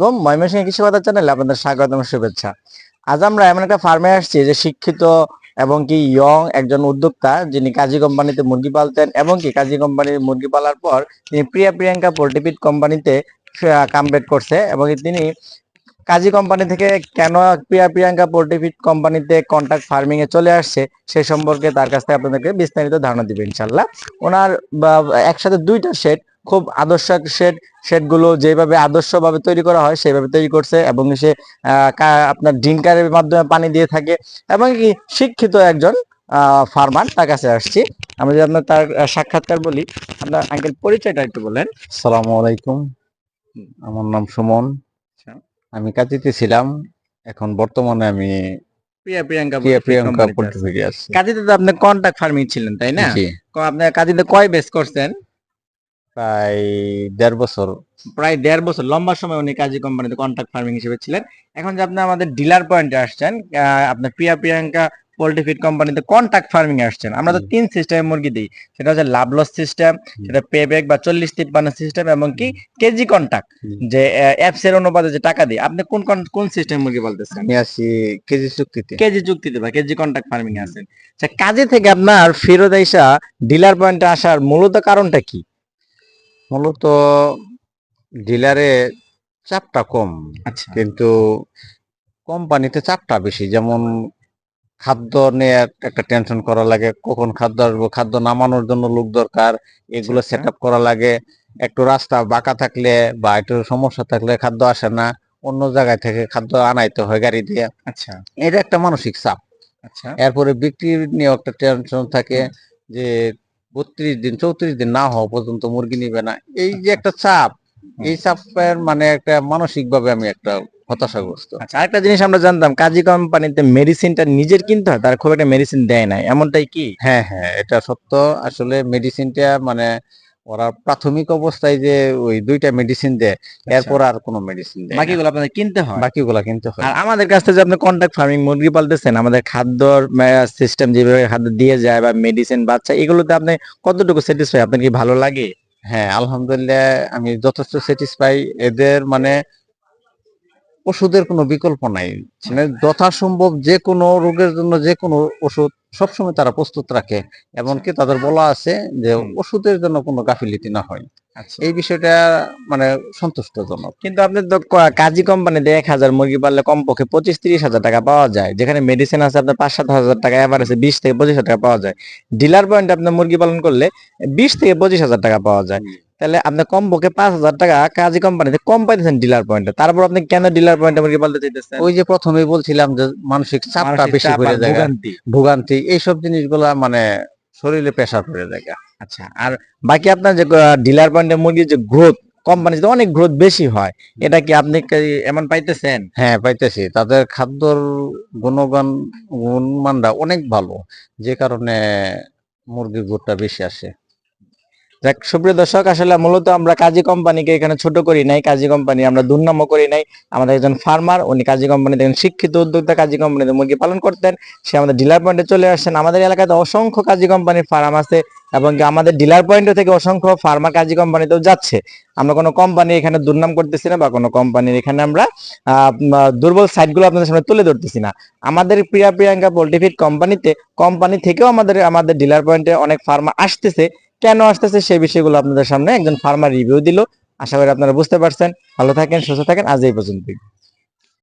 কম ময়মনসিংহ কৃষি কথা চ্যানেলে আপনাদের স্বাগতম, শুভেচ্ছা। আজ আমরা এমন একটা ফার্মে আসছি যে শিক্ষিত এবং কি ইয়ং একজন উদ্যোক্তা, যিনি কাজী কোম্পানিতে মুরগি পালতেন এবং কি কাজী কোম্পানির মুরগি পালার পর তিনি প্রিয়া প্রিয়াঙ্কা পোল্ট্রিপিট কোম্পানিতে কামব্যাক করছে এবং তিনি কাজী কোম্পানি থেকে কেন প্রিয়া প্রিয়াঙ্কা পোল্ট্রিপিট কোম্পানিতে কন্ট্রাক্ট ফার্মিং এ চলে আসছে, সে সম্পর্কে তার কাছ থেকে আপনাদেরকে বিস্তারিত ধারণা দিবে ইনশাল্লাহ ওনার একসাথে দুইটা শেড খুব আদর্শ শেড শেডগুলো যেভাবে আদর্শভাবে তৈরি করা হয় সেভাবে তৈরি করছে এবং সে আপনার ডিঙ্কারের মাধ্যমে পানি দিয়ে থাকে এবং কি শিক্ষিত একজন ফার্মার তার কাছে আসছি। আমি যদি আপনার তার সাক্ষাৎকার বলি আপনার আঙ্কেল পরিচয়টা একটু বলেন। আসসালামু আলাইকুম। আমার নাম সুমন। আচ্ছা। আমি কাজিতে ছিলাম এখন বর্তমানে আমি প্রিয়া প্রিয়াঙ্কা প্রিয়া প্রিয়াঙ্কা তে আছি। পোল্ট্রি আছি। কাজীতে তো আপনি কন্ট্রাক্ট ফার্মিং ছিলেন তাই না? আপনি কাজীতে কয় বেস করছেন? প্রায় দেড় বছর প্রায় দেড় বছর লম্বা সময় উনি কাজী কোম্পানিতে কন্ট্রাক্ট ফার্মিং হিসেবে ছিলেন। এখন যে আপনি আমাদের ডিলার পয়েন্টে আসছেন আপনার প্রিয়া প্রিয়াঙ্কা পোল্ট্রি ফিড কোম্পানিতে কন্ট্রাক্ট ফার্মিং আসছেন। আমরা তো তিন সিস্টেমের মুরগি দিই সেটা হচ্ছে লাভ লস সিস্টেম সেটা পে ব্যাক বা চল্লিশ তিপ্পান্ন সিস্টেম এবং কি কেজি কন্ট্রাক্ট যে অ্যাপস এর অনুপাতে যে টাকা দিই। আপনি কোন কোন- সিস্টেম মুরগি বলতেছেন? আমি আছি কেজি চুক্তিতে। কেজি চুক্তিতে বা কেজি কন্ট্রাক্ট ফার্মিং আছেন আচ্ছা কাজে থেকে আপনার ফেরত আইসা ডিলার পয়েন্টে আসার মূলত কারণটা কি? মূলত ডিলারে চাপটা কম। আচ্ছা। কিন্তু কোম্পানিতে চাপটা বেশি। যেমন খাদ্য নিয়ে একটা টেনশন করা লাগে কখন খাদ্য আসব খাদ্য নামানোর জন্য লোক দরকার এগুলো আচ্ছা। সেট আপ করা লাগে। একটু রাস্তা বাঁকা থাকলে বা একটু সমস্যা থাকলে খাদ্য আসে না অন্য জায়গায় থেকে খাদ্য আনাইতে হয় গাড়ি দিয়ে। আচ্ছা। এটা একটা মানসিক চাপ। আচ্ছা। এরপরে বিক্রি নিয়ে একটা টেনশন থাকে যে বত্রিশ দিন চৌত্রিশ দিন না হওয়া পর্যন্ত মুরগি নিবে না। এই যে একটা চাপ এই চাপের মানে একটা মানসিক ভাবে আমি একটা হতাশাগ্রস্ত। আচ্ছা আরেকটা জিনিস আমরা জানতাম কাজী কোম্পানিতে মেডিসিনটা নিজের কিনতে হয় তার খুব একটা মেডিসিন দেয় নাই এমনটাই কি? হ্যাঁ হ্যাঁ এটা সত্য। আসলে মেডিসিনটা মানে ওরা প্রাথমিক অবস্থায় যে ওই দুইটা মেডিসিন দেয় এরপর আর কোনো মেডিসিন দেয়। বাকিগুলো আপনাদের কিনতে হয়? বাকিগুলা কিন্তু হয়। আর আমাদের কাছ থেকে যে আপনি কন্ট্রাক্ট ফার্মিং মুরগি পালতেছেন আমাদের খাদ্যর সিস্টেম যেভাবে খাদ্য দিয়ে যায় বা মেডিসিন বাচ্চা এগুলোতে আপনি কতটুকু স্যাটিসফাই আপনার কি ভালো লাগে? হ্যাঁ আলহামদুলিল্লাহ আমি যথেষ্ট স্যাটিসফাই এদের মানে ওষুধের কোনো বিকল্প নাই। মানে যথাসম্ভব যে কোনো রোগের জন্য যে কোনো ওষুধ সবসময় তারা প্রস্তুত রাখে এমনকি তাদের বলা আছে যে ওষুধের জন্য কোনো গাফিলিতি না হয়। আচ্ছা। এই বিষয়টা মানে সন্তুষ্টজনক। কিন্তু আপনি তো কাজী কোম্পানিতে এক হাজার মুরগি পাললে কমপক্ষে পঁচিশ তিরিশ হাজার টাকা পাওয়া যায়। যেখানে মেডিসিন আছে আপনার পাঁচ সাত হাজার টাকা এভারেজে বিশ থেকে পঁচিশ হাজার টাকা পাওয়া যায়। ডিলার পয়েন্টে আপনার মুরগি পালন করলে বিশ থেকে পঁচিশ হাজার টাকা পাওয়া যায়। তাহলে আপনি কম কমপক্ষে পাঁচ হাজার টাকা কাজী কোম্পানিতে কম পাইতেছেন ডিলার পয়েন্টে তারপর আপনি কেন ডিলার পয়েন্টে মুরগি পালতে চাইতেছেন? ওই যে প্রথমেই বলছিলাম যে মানসিক চাপটা বেশি আর যায় ভোগান্তি। ভোগান্তি এইসব জিনিসগুলা মানে শরীরে প্রেশার পড়ে যায় আচ্ছা আর বাকি আপনার যে ডিলার পয়েন্টে মুরগির যে গ্রোথ কোম্পানিতে অনেক গ্রোথ বেশি হয়। এটা কি আপনি এমন পাইতেছেন? হ্যাঁ পাইতেছি। তাদের খাদ্যর গুণগান গুণমানটা অনেক ভালো। যে কারণে মুরগির গুড়টা বেশি আসে। যাক, সুপ্রিয় দর্শক, আসলে মূলত আমরা কাজী কোম্পানিকে এখানে ছোট করি নাই, কাজী কোম্পানি আমরা দুর্নাম করি নাই। আমাদের একজন ফার্মার উনি কাজী কোম্পানিতে শিক্ষিত, উদ্যোক্তা কাজী কোম্পানিতে মুরগি পালন করতেন। সে আমাদের ডিলার পয়েন্টে চলে আসছেন আমাদের এলাকাতে অসংখ্য কাজী কোম্পানির ফার্ম আছে এবং আমাদের ডিলার পয়েন্ট থেকে অসংখ্য ফার্মার কাজী কোম্পানিতেও যাচ্ছে। আমরা কোনো কোম্পানি এখানে দুর্নাম করতেছি না বা কোনো কোম্পানির এখানে আমরা দুর্বল সাইটগুলো আপনাদের সামনে তুলে ধরতেছি না। আমাদের প্রিয়া প্রিয়াঙ্কা পোল্ট্রিফিড কোম্পানিতে কোম্পানি থেকেও আমাদের আমাদের ডিলার পয়েন্টে অনেক ফার্মা আসতেছে। কেন আসতেছে সেই বিষয়গুলো আপনাদের সামনে একজন ফার্মার রিভিউ দিল। আশা করি আপনারা বুঝতে পারছেন। ভালো থাকেন, সুস্থ থাকেন। আজ এই পর্যন্তই।